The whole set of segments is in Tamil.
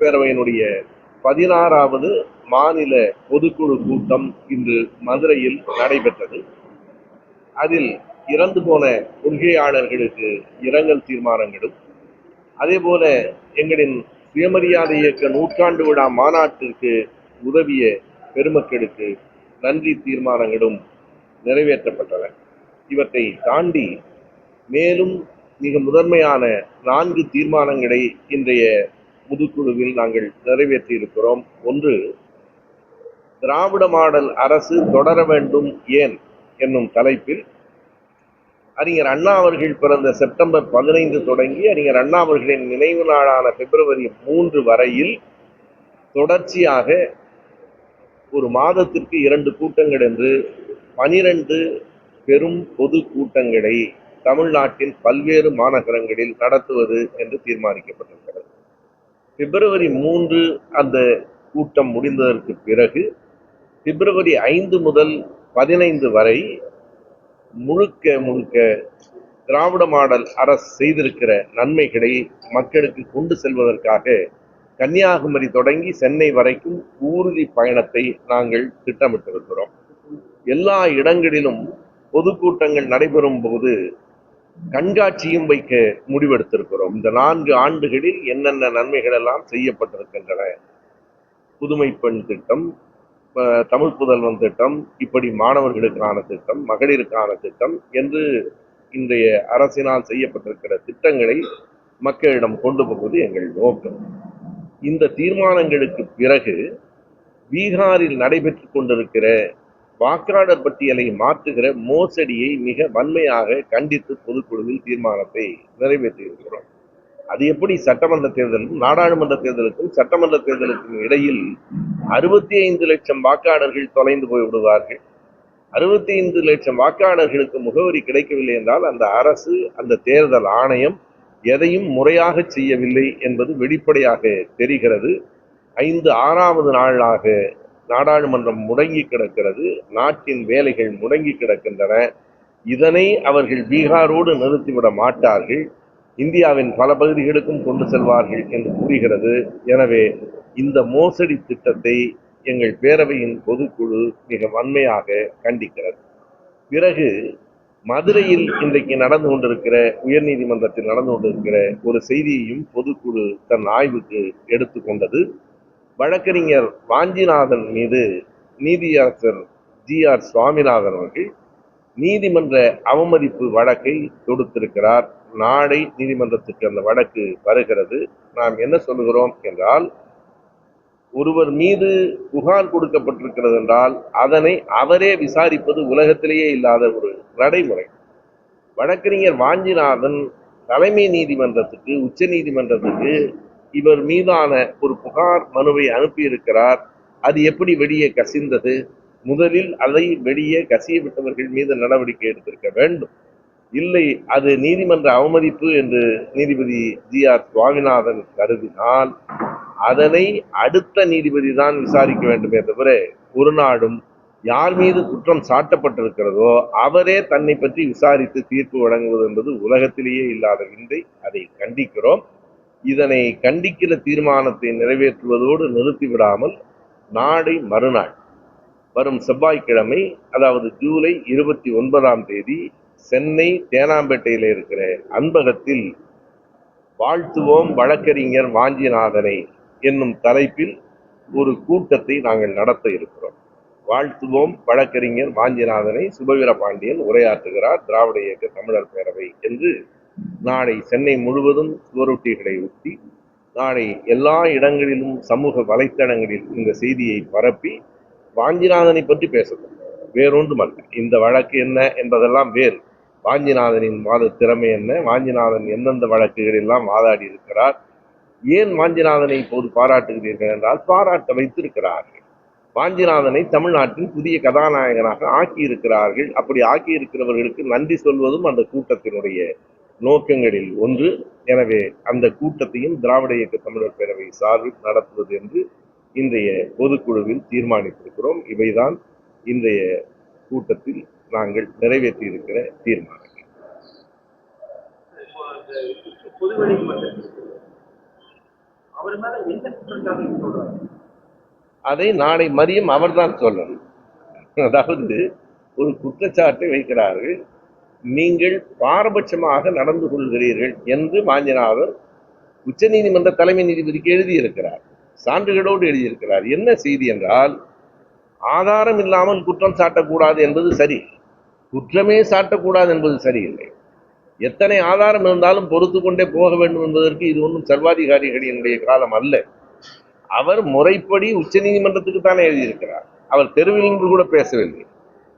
பேரவையினுடைய பதினாறாவது மாநில பொதுக்குழு கூட்டம் இன்று மதுரையில் நடைபெற்றது. அதில் இறந்து போன கொள்கையாளர்களுக்கு இரங்கல் தீர்மானங்களும் அதேபோல எங்களின் சுயமரியாதை இயக்க நூற்றாண்டு விழா மாநாட்டிற்கு உதவிய பெருமக்களுக்கு நன்றி தீர்மானங்களும் நிறைவேற்றப்பட்டன. இவற்றை தாண்டி மேலும் மிக முதன்மையான நான்கு தீர்மானங்களை இன்றைய முதுக்குழுவில் நாங்கள் நிறைவேற்றியிருக்கிறோம். ஒன்று திராவிட மாடல் அரசு தொடர வேண்டும் ஏன்? என்னும் தலைப்பில் அறிஞர் அண்ணா அவர்கள் பிறந்த செப்டம்பர் பதினைந்து தொடங்கி அறிஞர் அண்ணா அவர்களின் நினைவு நாளான பிப்ரவரி மூன்று வரையில் தொடர்ச்சியாக ஒரு மாதத்திற்கு இரண்டு கூட்டங்கள் என்று பனிரெண்டு பெரும் பொது கூட்டங்களை தமிழ்நாட்டின் பல்வேறு மாநகரங்களில் நடத்துவது என்று தீர்மானிக்கப்பட்டிருக்கிறது. பிப்ரவரி மூன்று அந்த கூட்டம் முடிந்ததற்கு பிறகு பிப்ரவரி ஐந்து முதல் பதினைந்து வரை முழுக்க முழுக்க திராவிட மாடல் அரசு செய்திருக்கிற நன்மைகளை மக்களுக்கு கொண்டு செல்வதற்காக கன்னியாகுமரி தொடங்கி சென்னை வரைக்கும் ஊர்தி பயணத்தை நாங்கள் திட்டமிட்டிருக்கிறோம். எல்லா இடங்களிலும் பொதுக்கூட்டங்கள் நடைபெறும் போது கண்காட்சியும் வைக்க முடிவெடுத்திருக்கிறோம். இந்த நான்கு ஆண்டுகளில் என்னென்ன நன்மைகள் எல்லாம் செய்யப்பட்டிருக்கின்றன? புதுமை பெண் திட்டம் தமிழ் புதல்வன் திட்டம் இப்படி மாணவர்களுக்கான திட்டம் மகளிருக்கான திட்டம் என்று இன்றைய அரசினால் செய்யப்பட்டிருக்கிற திட்டங்களை மக்களிடம் கொண்டு போவது எங்கள் நோக்கம். இந்த தீர்மானங்களுக்கு பிறகு பீகாரில் நடைபெற்று கொண்டிருக்கிற வாக்காளர் பட்டியலை மாற்றுகிற மோசடியை மிக வன்மையாக கண்டித்து பொதுக்குழுவில் தீர்மானத்தை நிறைவேற்றியிருக்கிறோம். அது எப்படி சட்டமன்ற தேர்தலுக்கும் நாடாளுமன்ற தேர்தலுக்கும் சட்டமன்ற தேர்தலுக்கும் இடையில் அறுபத்தி ஐந்து லட்சம் வாக்காளர்கள் தொலைந்து போய் விடுவார்கள்? அறுபத்தி ஐந்து லட்சம் வாக்காளர்களுக்கு முகவரி கிடைக்கவில்லை என்றால் அந்த அரசு அந்த தேர்தல் ஆணையம் எதையும் முறையாக செய்யவில்லை என்பது வெளிப்படையாக தெரிகிறது. ஐந்து ஆறாவது நாளாக நாடாளுமன்றம் முடங்கி கிடக்கிறது. நாட்டின் வேலைகள் முடங்கி கிடக்கின்றன. இதனை அவர்கள் பீகாரோடு நிறுத்திவிட மாட்டார்கள். இந்தியாவின் பல பகுதிகளுக்கும் கொண்டு செல்வார்கள் என்று கூறுகிறது. எனவே இந்த மோசடி திட்டத்தை எங்கள் பேரவையின் பொதுக்குழு மிக வன்மையாக கண்டிக்கிறது. பிறகு மதுரையில் இன்றைக்கு நடந்து கொண்டிருக்கிற உயர்நீதிமன்றத்தில் நடந்து கொண்டிருக்கிற ஒரு செய்தியையும் பொதுக்குழு தன் ஆய்வுக்கு எடுத்துக்கொண்டது வழக்கறிஞர் வாஞ்சிநாதன் மீது நீதியரசர் ஜி ஆர் சுவாமிநாதன் அவர்கள் நீதிமன்ற அவமதிப்பு வழக்கை தொடுத்திருக்கிறார். நாளை நீதிமன்றத்துக்கு அந்த வழக்கு வருகிறது. நாம் என்ன சொல்லுகிறோம் என்றால் ஒருவர் மீது புகார் கொடுக்கப்பட்டிருக்கிறது என்றால் அதனை அவரே விசாரிப்பது உலகத்திலேயே இல்லாத ஒரு நடைமுறை. வழக்கறிஞர் வாஞ்சிநாதன் தலைமை நீதிமன்றத்துக்கு உச்ச நீதிமன்றத்துக்கு இவர் மீதான ஒரு புகார் மனுவை அனுப்பியிருக்கிறார். அது எப்படி வெளியே கசிந்தது? முதலில் அதை வெளியே கசிய விட்டவர்கள் மீது நடவடிக்கை எடுத்திருக்க வேண்டும். இல்லை அது நீதிமன்ற அவமதிப்பு என்று நீதிபதி ஜி ஆர் சுவாமிநாதன் கருதினால் அதனை அடுத்த நீதிபதி தான் விசாரிக்க வேண்டுமே தவிர ஒரு நாடும் யார் மீது குற்றம் சாட்டப்பட்டிருக்கிறதோ அவரே தன்னை பற்றி விசாரித்து தீர்ப்பு வழங்குவது என்பது உலகத்திலேயே இல்லாத விந்தை. அதை கண்டிக்கிறோம். இதனை கண்டிக்கிற தீர்மானத்தை நிறைவேற்றுவதோடு நிறுத்திவிடாமல் நாளை மறுநாள் வரும் செவ்வாய்க்கிழமை அதாவது ஜூலை இருபத்தி ஒன்பதாம் தேதி சென்னை தேனாம்பேட்டையில் இருக்கிற அன்பகத்தில் வாழ்த்துவோம் வழக்கறிஞர் வாஞ்சிநாதனை என்னும் தலைப்பில் ஒரு கூட்டத்தை நாங்கள் நடத்த இருக்கிறோம். வாழ்த்துவோம் வழக்கறிஞர் வாஞ்சிநாதனை சுபவீர பாண்டியன் உரையாற்றுகிறார் திராவிட இயக்க தமிழர் பேரவை என்று. நாளை சென்னை முழுவதும் சுவரொட்டிகளை ஒட்டி நாளை எல்லா இடங்களிலும் சமூக வலைத்தளங்களில் இந்த செய்தியை பரப்பி வாஞ்சிநாதனை பற்றி பேசணும் வேறொன்றுமல்ல. இந்த வழக்கு என்ன என்பதெல்லாம் வேறு. வாஞ்சிநாதனின் வாத திறமை என்ன? வாஞ்சிநாதன் எந்தெந்த வழக்குகள் எல்லாம் வாதாடி இருக்கிறார் ஏன் வாஞ்சிநாதனை இப்போது பாராட்டுகிறீர்கள் என்றால் பாராட்ட வைத்திருக்கிறார்கள். வாஞ்சிநாதனை தமிழ்நாட்டின் புதிய கதாநாயகனாக ஆக்கியிருக்கிறார்கள். அப்படி ஆக்கியிருக்கிறவர்களுக்கு நன்றி சொல்வதும் அந்த கூட்டத்தினுடைய நோக்கங்களில் ஒன்று. எனவே அந்த கூட்டத்தையும் திராவிட இயக்க தமிழர் பேரவை சார்பில் நடத்துவது என்று இன்றைய பொதுக்குழுவில் தீர்மானித்திருக்கிறோம். இவைதான் இன்றைய கூட்டத்தில் நாங்கள் நிறைவேற்றியிருக்கிற தீர்மானங்கள். அதை நாளை மதியம் அவர்தான் சொல்லணும். அதாவது ஒரு குற்றச்சாட்டை வைக்கிறார்கள். நீங்கள் பாரபட்சமாக நடந்து கொள்கிறீர்கள் என்று வாஞ்சிநாதன் உச்சநீதிமன்ற தலைமை நீதிபதிக்கு எழுதியிருக்கிறார். சான்றுகளோடு எழுதியிருக்கிறார். என்ன செய்தி என்றால் ஆதாரம் இல்லாமல் குற்றம் சாட்டக்கூடாது என்பது சரி. குற்றமே சாட்டக்கூடாது என்பது சரியில்லை. எத்தனை ஆதாரம் இருந்தாலும் பொறுத்து கொண்டே போக வேண்டும் என்பதற்கு இது ஒன்றும் சர்வாதிகாரிகளினுடைய காலம் அல்ல. அவர் முறைப்படி உச்சநீதிமன்றத்துக்கு தானே எழுதியிருக்கிறார். அவர் தெருவில் நின்று கூட பேசவில்லை.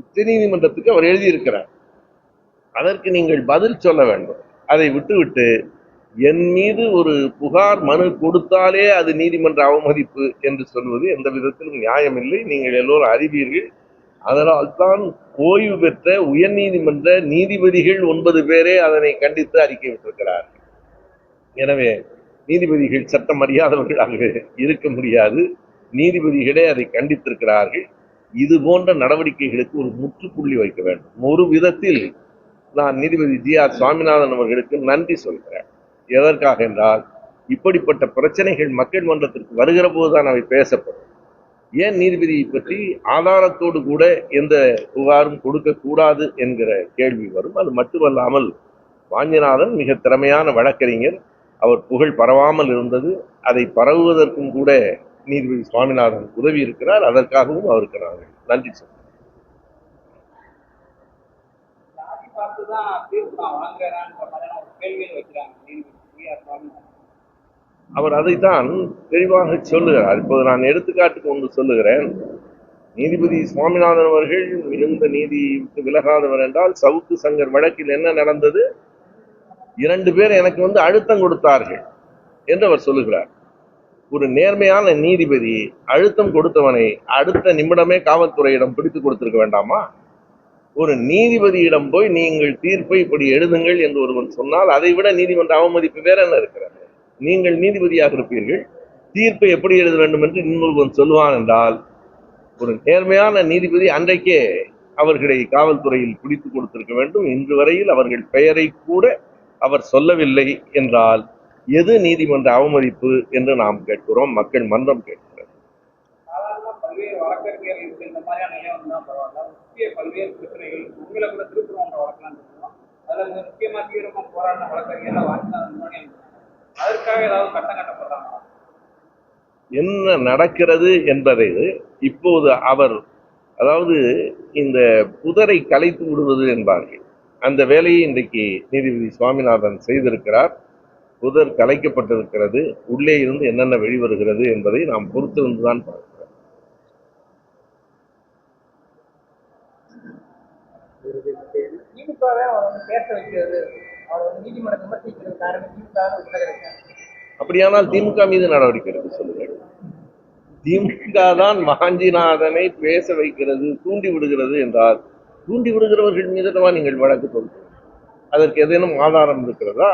உச்சநீதிமன்றத்துக்கு அவர் எழுதியிருக்கிறார். அதற்கு நீங்கள் பதில் சொல்ல வேண்டும். அதை விட்டுவிட்டு என் மீது ஒரு புகார் மனு கொடுத்தாலே அது நீதிமன்ற அவமதிப்பு என்று சொல்வது எந்த விதத்திலும் நியாயமில்லை. நீங்கள் எல்லோரும் அறிவீர்கள். அதனால் தான் ஓய்வு பெற்ற உயர் நீதிமன்ற நீதிபதிகள் ஒன்பது பேரே அதனை கண்டித்து அறிக்கை விட்டிருக்கிறார்கள். எனவே நீதிபதிகள் சட்டம் அறியாதவர்களாக இருக்க முடியாது. நீதிபதிகளே அதை கண்டித்திருக்கிறார்கள். இது போன்ற நடவடிக்கைகளுக்கு ஒரு முற்றுப்புள்ளி வைக்க வேண்டும். ஒரு விதத்தில் நான் நீதிபதி ஜி ஆர் சுவாமிநாதன் அவர்களுக்கு நன்றி சொல்கிறேன். எதற்காக என்றால் இப்படிப்பட்ட பிரச்சனைகள் மக்கள் மன்றத்திற்கு வருகிற போதுதான் அவை பேசப்படும். ஏன் நீதிபதியை பற்றி ஆதாரத்தோடு கூட எந்த புகாரும் கொடுக்கக்கூடாது என்கிற கேள்வி வரும். அது மட்டுமல்லாமல் வாஞ்சிநாதன் மிக திறமையான வழக்கறிஞர். அவர் புகழ் பரவாமல் இருந்தது. அதை பரவுவதற்கும் கூட நீதிபதி சுவாமிநாதன் உதவி இருக்கிறார். அதற்காகவும் அவருக்கு நாங்கள் நன்றி சொல்கிறோம். பார்த்து தான் தீர்ப்பு நான் வழங்குறேன்ற ஒரு கேள்வியை வைக்கிறாங்க நீதிபதி சுவாமிநாதன். அவர் அதைத்தான் தெளிவாக சொல்லுகிறார். இப்போது நான் எடுத்துக்காட்டுக்கு ஒன்று சொல்லுகிறேன். நீதிபதி சுவாமிநாதன் அவர்கள் மிகுந்த நீதி விட்டு விலகாதவர் என்றால் சவுக்கு சங்கர் வழக்கில் என்ன நடந்தது? இரண்டு பேர் எனக்கு வந்து அழுத்தம் கொடுத்தார்கள் என்று அவர் சொல்லுகிறார். ஒரு நேர்மையான நீதிபதி அழுத்தம் கொடுத்தவனை அடுத்த நிமிடமே காவல்துறையிடம் பிடித்து கொடுத்திருக்க வேண்டாமா? ஒரு நீதிபதியிடம் போய் நீங்கள் தீர்ப்பை இப்படி எழுதுங்கள் என்று ஒருவன் சொன்னால் அதை விட நீதிமன்ற அவமதிப்பு வேற என்ன இருக்கிறது? நீங்கள் நீதிபதியாக இருப்பீர்கள். தீர்ப்பை எப்படி எழுத வேண்டும் என்று இன்னொருவன் சொல்லுவான் என்றால் ஒரு நேர்மையான நீதிபதி அன்றைக்கே அவர்களை காவல்துறையில் பிடித்து கொடுத்திருக்க வேண்டும். இன்று வரையில் அவர்கள் பெயரை கூட அவர் சொல்லவில்லை என்றால் எது நீதிமன்ற அவமதிப்பு என்று நாம் கேட்கிறோம். மக்கள் மன்றம் கேட்கிறது. பல்வேறு முக்கியமா தீவிரமா போராடின அதற்காக ஏதாவது கட்டம் கட்டப்படுறாங்களா என்ன நடக்கிறது என்பதை இப்போது அவர் அதாவது இந்த புதரை கலைத்து விடுவது என்பார்கள். அந்த வேலையை இன்றைக்கு நீதிபதி சுவாமிநாதன் செய்திருக்கிறார். புதர் கலைக்கப்பட்டிருக்கிறது. உள்ளே இருந்து என்னென்ன வெளிவருகிறது என்பதை நாம் பொறுத்திருந்துதான் பார்க்கிறோம். திமுகவே அவர் வந்து பேச வைக்கிறது. திமுக அப்படியானால் திமுக மீது நடவடிக்கை எடுக்க சொல்லுங்கள். திமுக தான் வாஞ்சிநாதனை பேச வைக்கிறது தூண்டி விடுகிறது என்றால் தூண்டி விடுகிறவர்கள் மீதுமா நீங்கள் வழக்கு தொடுக்க அதற்கு ஏதேனும் ஆதாரம் இருக்கிறதா?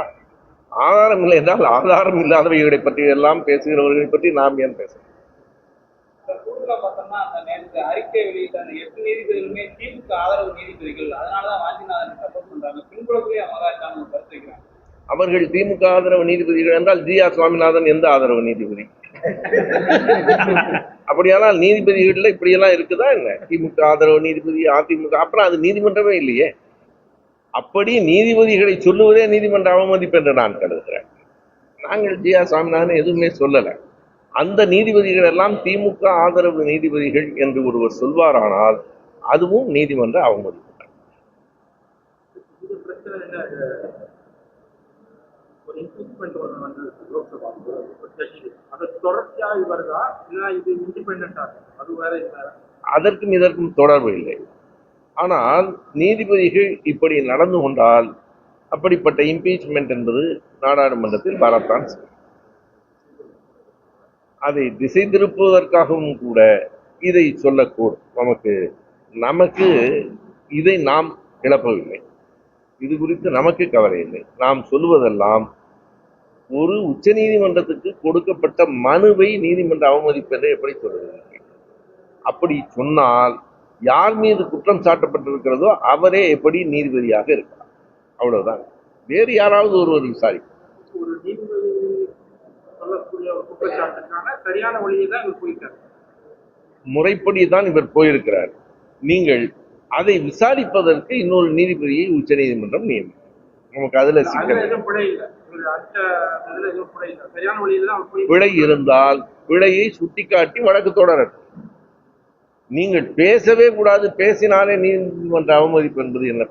ஆதாரம் இல்லை என்றால் ஆதாரம் இல்லாதவைகளை பற்றி எல்லாம் பேசுகிறவர்களை பற்றி நாம் ஏன் பேச கூடுதலா பார்த்தோம்னா அந்த நேற்று அறிக்கை வெளியிட்ட அந்த எட்டு நீதிபதிகளுமே திமுக ஆதரவு நீதிபதிகள். அதனாலதான் வாஞ்சிநாதன் சப்போர்ட் பண்றாங்க. இருக்காங்க ஒரு கருத்து வைக்கிறாங்க. அவர்கள் திமுக ஆதரவு நீதிபதிகள் என்றால் ஜி ஆர் சுவாமிநாதன் எந்த ஆதரவு நீதிபதி? அப்படியானால் நீதிபதிகள்ல இப்படியெல்லாம் இருக்குதா என்ன? திமுக ஆதரவு நீதிபதி அதிமுக அப்புறம் அது நீதிமன்றமே இல்லையே. அப்படி நீதிபதிகளை சொல்லுவதே நீதிமன்ற அவமதிப்பு என்று நான் கருதுகிறேன். நாங்கள் ஜி ஆர் சுவாமிநாதன் எதுவுமே சொல்லலை. அந்த நீதிபதிகள் எல்லாம் திமுக ஆதரவு நீதிபதிகள் என்று ஒருவர் சொல்வாரானால் அதுவும் நீதிமன்ற அவமதிப்பு அதற்கும் இதற்கும் தொடர்பு இல்லை. ஆனால் நீதிபதிகள் இப்படி நடந்து கொண்டால் அப்படிப்பட்ட இம்பீச்மெண்ட் என்பது நாடாளுமன்றத்தில் வரத்தான் செய்யும். அதை திசை திருப்புவதற்காகவும் கூட இதை சொல்லக்கூடும். நமக்கு நமக்கு இதை நாம் இழப்பவில்லை இது குறித்து நமக்கு கவலை இல்லை. நாம் சொல்லுவதெல்லாம் ஒரு உச்சநீதிமன்றத்துக்கு கொடுக்கப்பட்ட மனுவை நீதிமன்றம் அவமதிப்பதை எப்படி சொல்றது அப்படி சொன்னால் யார் மீது குற்றம் சாட்டப்பட்டிருக்கிறதோ அவரே எப்படி நீதிபதியாக இருக்கலாம். அவ்வளவுதான். வேறு யாராவது ஒருவர் விசாரிக்கும் ஒரு நீதிபதி சொல்லக்கூடிய ஒரு குற்றச்சாட்டுக்கான சரியான வழியை தான் இவர் போயிருக்காரு. முறைப்படி தான் இவர் போயிருக்கிறார். நீங்கள் அதை விசாரிப்பதற்கு இன்னொரு நீதிபதியை உச்சநீதிமன்றம் நியமிக்கும். நமக்கு அதுல சிக்கல் பிழை இருந்தால் பிழையை சுட்டிக்காட்டி வழக்கு தொடரட்டும் நீங்கள் பேசவே கூடாது. பேசினாலே நீதிமன்ற அவமதிப்பு என்பது என்ன